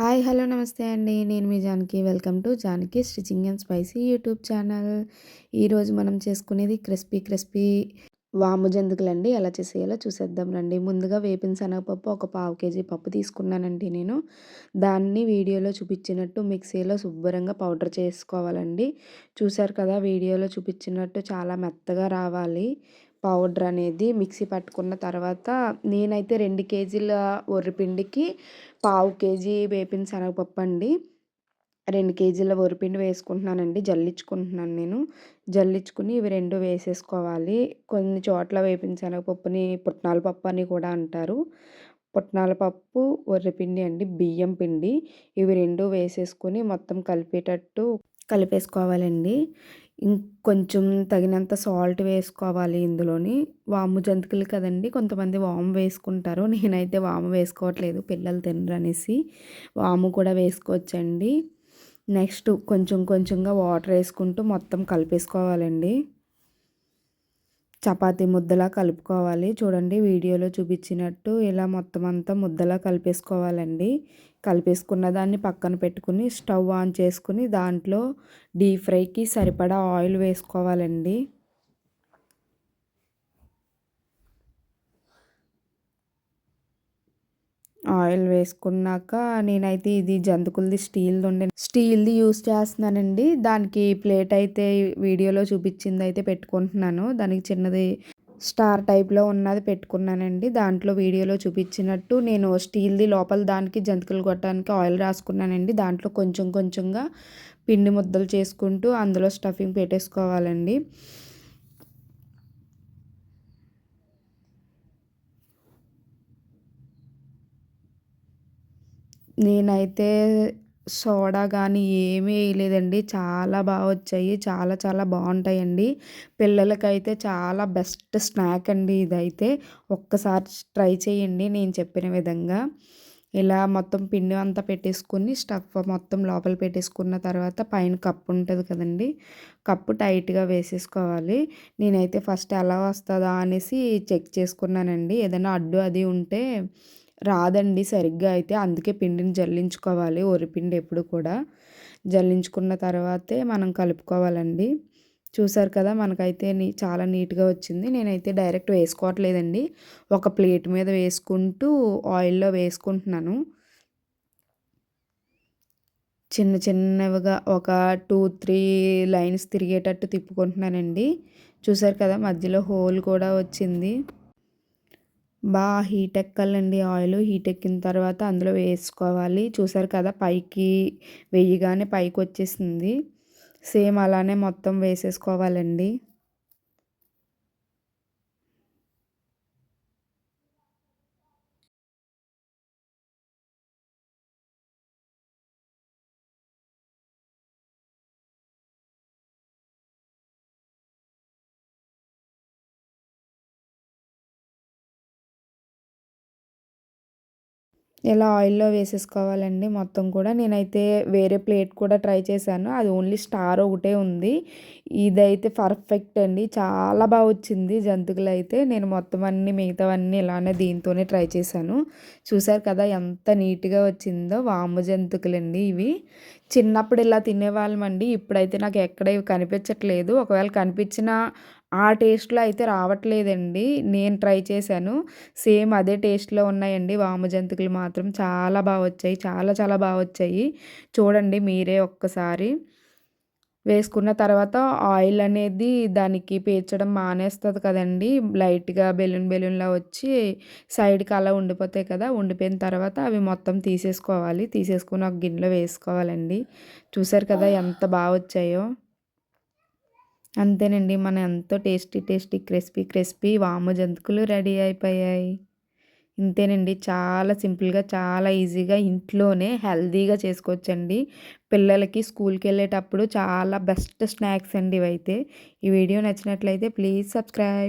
Hi hello నమస్తే అండి. నేను మీ Janaki. Welcome to Janaki stitching and spicy YouTube channel. ఈరోజు మనం చేసుకునేది క్రిస్పీ క్రిస్పీ వాము జంతుకులండి. ఎలా చేసేయాలో చూసేద్దాం రండి. ముందుగా వేపిన శనగపప్పు ఒక పావు కేజీ పప్పు తీసుకున్నానండి నేను. దాన్ని వీడియోలో చూపించినట్టు మిక్సీలో శుభ్రంగా పౌడర్ చేసుకోవాలండి. చూసారు కదా వీడియోలో చూపించినట్టు చాలా మెత్తగా రావాలి. పౌడర్ అనేది మిక్సీ పట్టుకున్న తర్వాత నేనైతే రెండు కేజీల వరిపిండికి పావు కేజీ వేపిన శనగపప్పు అండి. రెండు కేజీల వరిపిండి వేసుకుంటున్నానండి జల్లించుకుంటున్నాను నేను. జల్లించుకుని ఇవి రెండు వేసేసుకోవాలి. కొన్ని చోట్ల వేపిన శనగపప్పుని పుట్నాల పప్పు అని కూడా అంటారు. పుట్నాల పప్పు వరిపిండి అండి బియ్యం పిండి. ఇవి రెండు వేసేసుకుని మొత్తం కలిపేటట్టు కలిపేసుకోవాలండి. ఇంకొంచెం తగినంత సాల్ట్ వేసుకోవాలి ఇందులోని. వాము జంతికలు కదండి కొంతమంది వాము వేసుకుంటారు. నేనైతే వాము వేసుకోవట్లేదు పిల్లలు తినరు అనేసి. వాము కూడా వేసుకోవచ్చండి. నెక్స్ట్ కొంచెం కొంచెంగా వాటర్ వేసుకుంటూ మొత్తం కలిపేసుకోవాలండి. చపాతీ ముద్దలా కలుపుకోవాలి. చూడండి వీడియోలో చూపించినట్టు ఇలా మొత్తం అంతా ముద్దలా కలిపేసుకోవాలండి. కలిపేసుకున్న దాన్ని పక్కన పెట్టుకుని స్టవ్ ఆన్ చేసుకుని దాంట్లో డీప్ ఫ్రైకి సరిపడా ఆయిల్ వేసుకోవాలండి. ఆయిల్ వేసుకున్నాక నేనైతే ఇది జంతుకులది స్టీల్ది ఉండే స్టీల్ది యూస్ చేస్తున్నానండి. దానికి ప్లేట్ అయితే వీడియోలో చూపించింది అయితే పెట్టుకుంటున్నాను. దానికి చిన్నది స్టార్ టైప్లో ఉన్నది పెట్టుకున్నానండి. దాంట్లో వీడియోలో చూపించినట్టు నేను స్టీల్ది లోపల దానికి జంతికలు కొట్టడానికి ఆయిల్ రాసుకున్నానండి. దాంట్లో కొంచెం కొంచెంగా పిండి ముద్దలు చేసుకుంటూ అందులో స్టఫింగ్ పెట్టేసుకోవాలండి. నేనైతే సోడా కానీ ఏమీ వేయలేదండి. చాలా బాగా వచ్చాయి. చాలా చాలా బాగుంటాయండి. పిల్లలకైతే చాలా బెస్ట్ స్నాక్ అండి ఇదైతే. ఒక్కసారి ట్రై చేయండి నేను చెప్పిన విధంగా. ఇలా మొత్తం పిండి అంతా పెట్టేసుకుని స్టఫ్ మొత్తం లోపల పెట్టేసుకున్న తర్వాత పైన కప్పు ఉంటుంది కదండి. కప్పు టైట్గా వేసేసుకోవాలి. నేనైతే ఫస్ట్ ఎలా వస్తుందా అనేసి చెక్ చేసుకున్నానండి. ఏదైనా అడ్డు అది ఉంటే రాదండి సరిగ్గా అయితే. అందుకే పిండిని జల్లించుకోవాలి వరిపిండి ఎప్పుడు కూడా. జల్లించుకున్న తర్వాతే మనం కలుపుకోవాలండి. చూసారు కదా మనకైతే నీ చాలా నీట్గా వచ్చింది. నేనైతే డైరెక్ట్ వేసుకోవట్లేదండి. ఒక ప్లేట్ మీద వేసుకుంటూ ఆయిల్లో వేసుకుంటున్నాను. చిన్న చిన్నవిగా ఒక టూ త్రీ లైన్స్ తిరిగేటట్టు తిప్పుకుంటున్నానండి. చూసారు కదా మధ్యలో హోల్ కూడా వచ్చింది. బాగా హీట్ ఎక్కాలండి ఆయిల్. హీట్ ఎక్కిన తర్వాత అందులో వేసుకోవాలి. చూసారు కదా పైకి వేయగానే పైకి వచ్చేసింది. సేమ్ అలానే మొత్తం వేసేసుకోవాలండి. ఇలా ఆయిల్లో వేసేసుకోవాలండి మొత్తం కూడా. నేనైతే వేరే ప్లేట్ కూడా ట్రై చేశాను. అది ఓన్లీ స్టార్ ఒకటే ఉంది. ఇదైతే పర్ఫెక్ట్ అండి. చాలా బాగా వచ్చింది జంతుకులు అయితే. నేను మొత్తం అన్నీ మిగతావన్నీ ఇలానే దీంతోనే ట్రై చేశాను. చూసారు కదా ఎంత నీట్గా వచ్చిందో. వాము జంతుకులండి ఇవి. చిన్నప్పుడు ఇలా తినేవాళ్ళమండి. ఇప్పుడైతే నాకు ఎక్కడ ఇవి కనిపించట్లేదు. ఒకవేళ కనిపించినా ఆ టేస్ట్లో అయితే రావట్లేదండి. నేను ట్రై చేశాను. సేమ్ అదే టేస్ట్లో ఉన్నాయండి. వాము జంతికలు మాత్రం చాలా బాగా వచ్చాయి. చాలా చాలా బాగా వచ్చాయి. చూడండి మీరే ఒక్కసారి. వేసుకున్న తర్వాత ఆయిల్ అనేది దానికి పేర్చడం మానేస్తుంది కదండి. లైట్గా బెలూన్ బెలూన్లా వచ్చి సైడ్కి అలా ఉండిపోతాయి కదా. ఉండిపోయిన తర్వాత అవి మొత్తం తీసేసుకోవాలి. తీసేసుకుని ఒక గిన్నెలో వేసుకోవాలండి. చూసారు కదా ఎంత బాగా వచ్చాయో. అంతేనండి. మన ఎంతో టేస్టీ టేస్టీ క్రిస్పీ క్రిస్పీ వాము జంతుకులు రెడీ అయిపోయాయి. ఇంతేనండి. చాలా సింపుల్గా చాలా ఈజీగా ఇంట్లోనే హెల్తీగా చేసుకోవచ్చండి. పిల్లలకి స్కూల్కి వెళ్ళేటప్పుడు చాలా బెస్ట్ స్నాక్స్ అండి ఇవైతే. ఈ వీడియో నచ్చినట్లయితే ప్లీజ్ సబ్స్క్రైబ్.